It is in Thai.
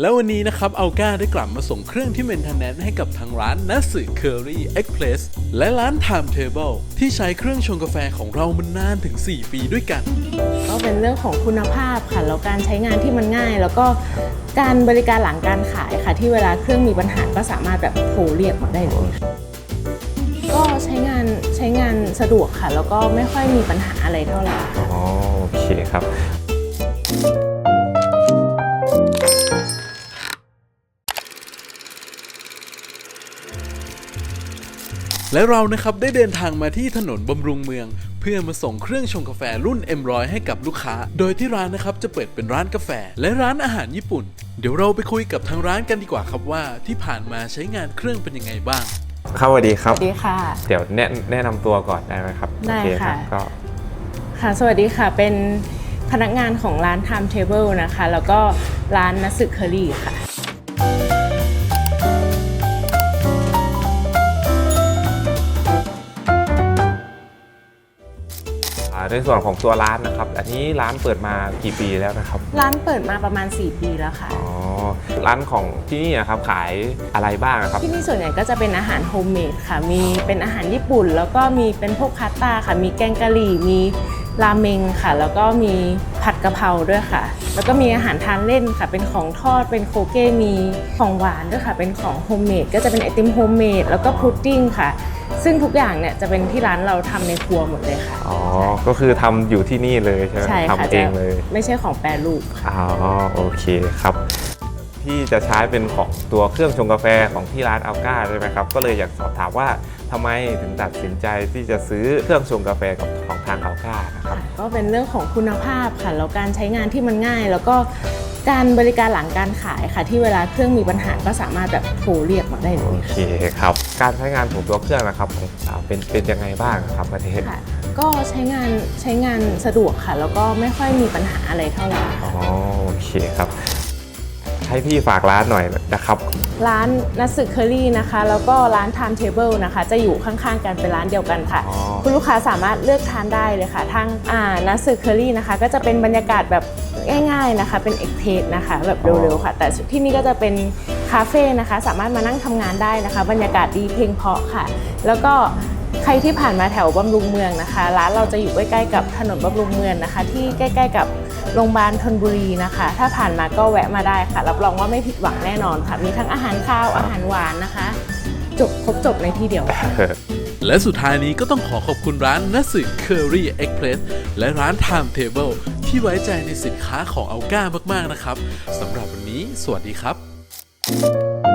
แล้ววันนี้นะครับอัลก้าได้กลับมาส่งเครื่องที่เมนเทนแนนให้กับทางร้านนัสึเคอรี่เอ็กเพลสและร้าน Time Table ที่ใช้เครื่องชงกาแฟของเรามานานถึง 4 ปีด้วยกัน ก็เป็นเรื่องของคุณภาพค่ะ แล้วการใช้งานที่มันง่าย แล้วก็การบริการหลังการขายค่ะ ที่เวลาเครื่องมีปัญหาก็สามารถแบบโทรเรียกมาได้เลยค่ะก็ใช้งานใช้งานสะดวกค่ะ แล้วก็ไม่ค่อยมีปัญหาอะไรเท่าไหร่ค่ะอ๋อโอเคครับ และเรานะครับได้เดินทางมาที่ถนนบำรุงเมือง เพื่อมาส่งเครื่องชงกาแฟรุ่น M100 ให้กับลูกค้า โดยที่ร้านนะครับจะเปิดเป็นร้านกาแฟ และร้านอาหารญี่ปุ่น เดี๋ยวเราไปคุยกับทางร้านกันดีกว่าครับว่าที่ผ่านมาใช้งานเครื่องเป็นยังไงบ้าง ครับสวัสดีคสรับวัสดีค่ะ เดี๋ยวแนะแนะนำตัวก่อนได้ไหมครับได้โอเครัค่ะบก็ค่ะ สวัสดีค่ะ เป็นพนักงานของร้าน Time Table นะคะ แล้วก็ร้านนัสึเคอรี่ค่ะ ในส่วนของตัวร้านนะครับ อันนี้ร้านเปิดมากี่ปีแล้วนะครับ ร้านเปิดมาประมาณ 4 ปีแล้วค่ะ อ๋อ ร้านของที่นี่นะครับขายอะไรบ้างนะครับ ที่นี่ส่วนใหญ่ก็จะเป็นอาหารโฮมเมดค่ะ มีเป็นอาหารญี่ปุ่น แล้วก็มีเป็นพวกพาสต้าค่ะ มีแกงกะหรี่ มีราเมงค่ะ แล้วก็มีผัดกะเพราด้วยค่ะ แล้วก็มีอาหารทานเล่นค่ะ เป็นของทอด เป็นโคเก้มีของหวานด้วยค่ะ เป็นของโฮมเมด ก็จะเป็นไอติมโฮมเมด แล้วก็พุดดิ้งค่ะ ซึ่งทุกอย่างเนี่ยจะเป็นที่ร้านเราทำในครัวหมดเลยค่ะ อ๋อ ก็คือทำอยู่ที่นี่เลยใช่ไหมใช่ค่ะทำเองเลย จะไม่ใช่ของแปรรูปค่ะ อ๋อ โอเคครับที่จะใช้เป็นของตัวเครื่องชงกาแฟของที่ร้านอัลก้าใช่ไหมครับ ก็เลยอยากสอบถามว่าทำไมถึงตัดสินใจที่จะซื้อเครื่องชงกาแฟกับของทางอัลก้านะครับค่ะก็เป็นเรื่องของคุณภาพค่ะแล้วการใช้งานที่มันง่าย แล้วก็ การบริการหลังการขายค่ะ ที่เวลาเครื่องมีปัญหาก็สามารถแบบโทรเรียกมาได้เลโอยเคครับ การใช้งานของตัวเครื่องนะครับอ่าเป็นเป็นยังไงบ้างครับประเทศค่ะ ก็ใช้งานใช้งานสะดวกค่ะ แล้วก็ไม่ค่อยมีปัญหาอะไรเท่าไหร่ อ๋ค่ะอโอเคครับ ให้พี่ฝากร้านหน่อยนะครับ ร้านนัสึเคอรี่นะคะ แล้วก็ร้าน Time Table นะคะ จะอยู่ข้างๆกันเป็นร้านเดียวกันค่ะ อ๋อ คุณลูกค้าสามารถเลือกทานได้เลยค่ะ ทางอ่านัสึเคอรี่นะคะ ก็จะเป็นบรรยากาศแบบง่ายๆนะคะ เป็นเอกเทสนะคะ แบบเร็วๆค่ะ แต่ที่นี่ก็จะเป็นคาเฟ่นะคะ สามารถมานั่งทำงานได้นะคะ บรรยากาศดีเพลงเพราะค่ะ แล้วก็ ใครที่ผ่านมาแถวบำรุงเมืองนะคะ ร้านเราจะอยู่ใกล้ๆกับถนนบำรุงเมืองนะคะ ที่ใกล้ ๆ กับโรงพยาบาลธนบุรีนะคะ ถ้าผ่านมาก็แวะมาได้ค่ะ รับรองว่าไม่ผิดหวังแน่นอนค่ะ มีทั้งอาหารข้าวอาหารหวานนะคะ จบครบจบในที่เดียวและสุดท้ายนี้ก็ต้องขอขอบคุณร้านนัสึเคอรี่เอ็กเพลสและร้าน Time Table ที่ไว้ใจในสินค้าของอัลก้ามากๆนะครับสำหรับวันนี้ สวัสดีครับ